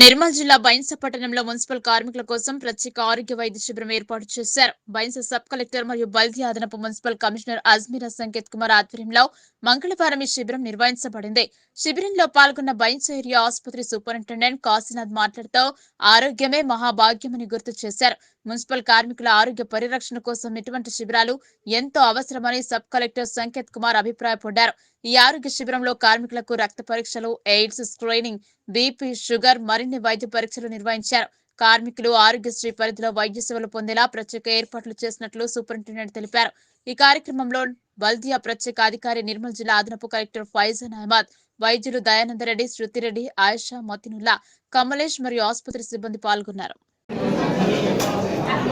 నిర్మల్ జిల్లా బైన్స పట్టణంలో మున్సిపల్ కార్మికుల కోసం ప్రత్యేక ఆరోగ్య వైద్య శిబిరం ఏర్పాటు చేశారు. బైన్స సబ్ కలెక్టర్ మరియు బల్దీ అదనపు మున్సిపల్ కమిషనర్ అజ్మీరా సంకేత్ కుమార్ ఆధ్వర్యంలో మంగళవారం ఈ శిబిరం నిర్వహించబడింది. శిబిరంలో పాల్గొన్న బైన్స ఏరియా ఆసుపత్రి సూపరింటెండెంట్ కాశీనాథ్ మాట్లాడుతూ ఆరోగ్యమే మహాభాగ్యమని గుర్తు చేశారు. మున్సిపల్ కార్మికుల ఆరోగ్య పరిరక్షణ కోసం ఇటువంటి శిబిరాలు ఎంతో అవసరమని సబ్ కలెక్టర్ సంకేత్ కుమార్ అభిప్రాయపడ్డారు ఈ ఆరోగ్య శిబిరంలో కార్మికులకు రక్త పరీక్షలు ఎయిడ్స్ స్క్రీనింగ్ బీపీ షుగర్ మరిన్ని వైద్య పరీక్షలు నిర్వహించారు. కార్మికులు ఆరోగ్యశ్రీ పరిధిలో వైద్య సేవలు పొందేలా ప్రత్యేక ఏర్పాట్లు చేసినట్లు సూపరింటెండెంట్ తెలిపారు. ఈ కార్యక్రమంలో బల్దియా ప్రత్యేక అధికారి నిర్మల్ జిల్లా అదనపు కలెక్టర్ ఫైజాన్ అహ్మద్ వైద్యులు దయానందరెడ్డి శృతిరెడ్డి ఆయిషా మతినుల్లా కమలేష్ మరియు ఆసుపత్రి సిబ్బంది పాల్గొన్నారు.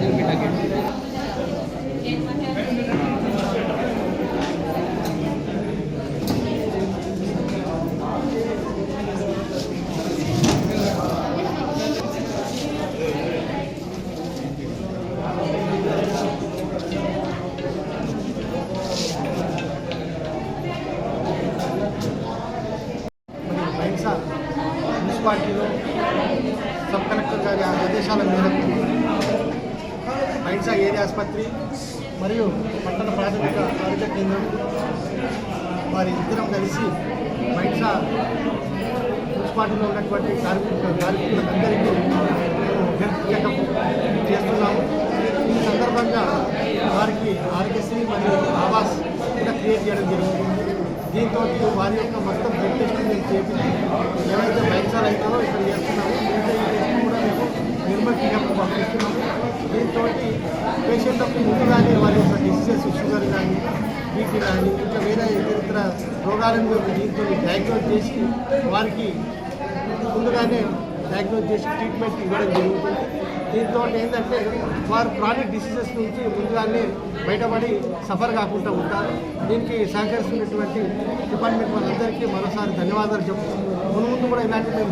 केलं बेटा घेऊन మరి మున్సిపాలిటీలో సబ్ కలెక్టర్ గారి ఆదేశాల మేరకు బైన్సా ఏరియా ఆసుపత్రి మరియు పట్టణ ప్రాథమిక ఆరోగ్య కేంద్రం వారి ఇద్దరం కలిసి బైన్సా మున్సిపాలిటీలో ఉన్నటువంటి కార్మికులందరికీ హెల్త్ చెకప్ చేస్తున్నాము ఈ సందర్భంగా వారికి ఆరోగ్యశ్రీ మరియు ఆవాస్ కూడా క్రియేట్ చేయడం జరుగుతుంది దీంతో వారి యొక్క మొత్తం బ్లడ్ టెస్టింగ్ మేము చేపించి ఏవైతే వైద్యాలు అవుతారో ఇక్కడ చేస్తున్నాము టెస్ట్ కూడా మేము నిర్మల్కి పంపిస్తున్నాము. దీంతో పేషెంట్లకు ముందుగానే వారి యొక్క డిసీజెస్ షుగర్ కానీ బీపీ కానీ ఇంకా వేరే ఇతర రోగాలను మేము దీంతో డయాగ్నోజ్ చేసి వారికి ముందుగానే డయాగ్నోజ్ చేసి ట్రీట్మెంట్ ఇవ్వడం జరుగుతుంది. దీంతో ఏంటంటే వారు క్రానిక్ డిసీజెస్ నుంచి ముందుగానే బయటపడి సఫర్ కాకుండా ఉంటారు. దీనికి సహకరిస్తున్నటువంటి డిపార్ట్మెంట్ వాళ్ళందరికీ మరోసారి ధన్యవాదాలు చెప్తున్నాము ముందు ముందు కూడా ఇలాంటి మేము